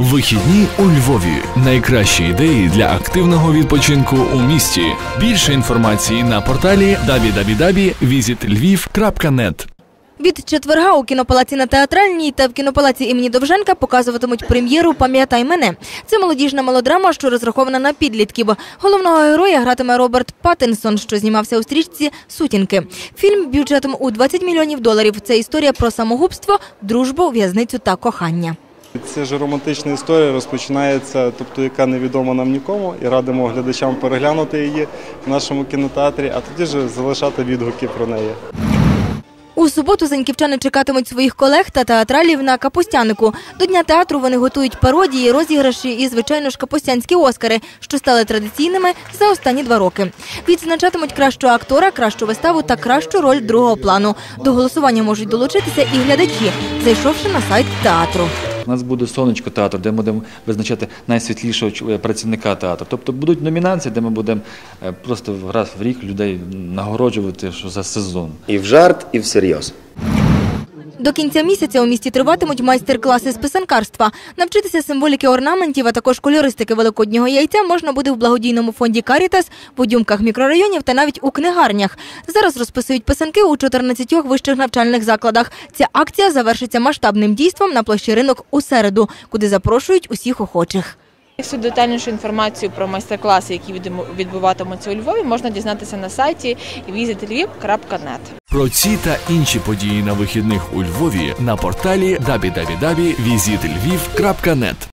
Вихідні у Львові. Найкращі ідеї для активного відпочинку у місті. Більше інформації на порталі www.visitlviv.net Від четверга у кінопалаці на театральній та в кінопалаці імені Довженка показуватимуть прем'єру Пам'ятай мене. Це молодіжна мелодрама, що розрахована на підлітків. Головного героя гратиме Роберт Паттинсон, що знімався у стрічці Сутінки. Фільм бюджетом у 20 мільйонів доларів. Це історія про самогубство, дружбу, в'язницю та кохання. Це ж романтична історія розпочинається, тобто яка невідома нам нікому, і радимо глядачам переглянути її в нашому кінотеатрі, а тоді ж залишати відгуки про неї. У суботу заньківчани чекатимуть своїх колег та театралів на Капустянику. До дня театру вони готують пародії, розіграші і, звичайно ж, капустянські оскари, що стали традиційними за останні два роки. Відзначатимуть кращого актора, кращу виставу та кращу роль другого плану. До голосування можуть долучитися і глядачі, зайшовши на сайт театру. Нас буде сонечко театру, де ми будемо визначати найсвітлішого ч- працівника театру. Тобто будуть номінації, де ми будемо е, просто раз в рік людей нагороджувати за сезон. І в жарт, і всерйоз. До кінця місяця у місті триватимуть майстер-класи з писанкарства. Навчитися символіки орнаментів, а також кольористики великоднього яйця можна буде в благодійному фонді Карітас, в удюмках мікрорайонів та навіть у книгарнях. Зараз розписують писанки у 14 вищих навчальних закладах. Ця акція завершиться масштабним дійством на площі ринок у середу, куди запрошують усіх охочих. Всю детальнішу інформацію про майстер-класи, які відбу- відбуватимуться у Львові, можна дізнатися на сайті visitlviv.net. Про ці та інші події на вихідних у Львові на порталі www.visitlviv.net